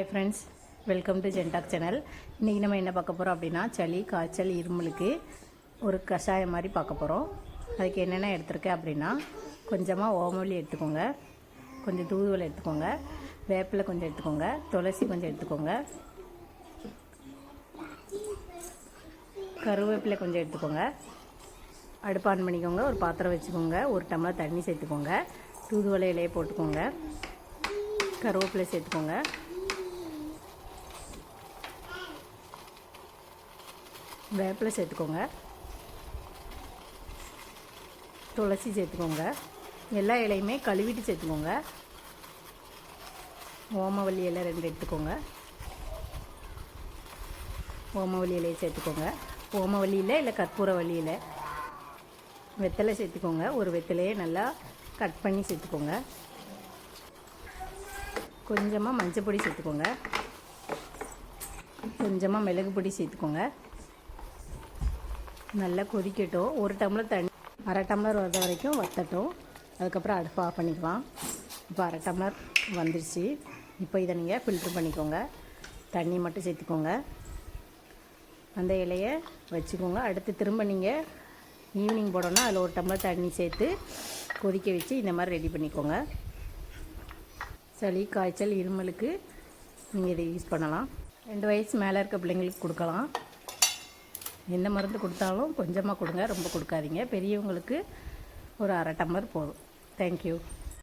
Hi friends welcome to ஜென்டாக் channel இன்றைக்கி நம்ம என்ன பார்க்க போகிறோம் அப்படின்னா சளி காய்ச்சல் இருமலுக்கு ஒரு கஷாயம் மாதிரி பார்க்க போகிறோம் அதுக்கு என்னென்ன எடுத்திருக்கேன் அப்படின்னா கொஞ்சமாக ஓமவல்லி எடுத்துக்கோங்க. கொஞ்சம் தூதுவளை எடுத்துக்கோங்க. வேப்பிலை கொஞ்சம் எடுத்துக்கோங்க. துளசி கொஞ்சம் எடுத்துக்கோங்க. கருவேப்பிலை கொஞ்சம் எடுத்துக்கோங்க. அடுப்பு ஆன் பண்ணிக்கோங்க. ஒரு பாத்திரம் வச்சுக்கோங்க. ஒரு டம்ளர் தண்ணி சேர்த்துக்கோங்க. தூதுவளை இலையை போட்டுக்கோங்க. கருவேப்பிலை சேர்த்துக்கோங்க. வேப்பிலை சேர்த்துக்கோங்க. துளசி சேர்த்துக்கோங்க. எல்லா இலையுமே கழுவிட்டு சேர்த்துக்கோங்க. ஓமவல்லி இலை ரெண்டு எடுத்துக்கோங்க. ஓமவல்லி இலையை சேர்த்துக்கோங்க. ஓமவல்லி இல்லை கற்பூர இலை. வெத்தலை சேர்த்துக்கோங்க. ஒரு வெத்தலையை நல்லா கட் பண்ணி சேர்த்துக்கோங்க. கொஞ்சமாக மஞ்சள் பொடி சேர்த்துக்கோங்க. கொஞ்சமாக மிளகு பொடி சேர்த்துக்கோங்க. நல்லா கொதிக்கட்டும். ஒரு டம்ளர் தண்ணி அரை டம்ளர் வர வரைக்கும் வத்தட்டும். அதுக்கப்புறம் அடுப்பு ஆஃப் பண்ணிக்கலாம். இப்போ அரை டம்ளர் வந்துருச்சு. இப்போ இதை நீங்கள் ஃபில்ட்ரு பண்ணிக்கோங்க. தண்ணி மட்டும் சேர்த்துக்கோங்க. அந்த இலையை வச்சுக்கோங்க. அடுத்து திரும்ப நீங்கள் ஈவினிங் போடணும்னா அதில் ஒரு டம்ளர் தண்ணி சேர்த்து கொதிக்க வச்சு இந்த மாதிரி ரெடி பண்ணிக்கோங்க. சளி காய்ச்சல் இருமலுக்கு நீங்கள் இதை யூஸ் பண்ணலாம். ரெண்டு வயசு மேலே இருக்க பிள்ளைங்களுக்கு கொடுக்கலாம். என்ன மருந்து கொடுத்தாலும் கொஞ்சமாக கொடுங்க ரொம்ப கொடுக்காதீங்க. பெரியவங்களுக்கு ஒரு அரை டம்ளர் போதும். தேங்க்யூ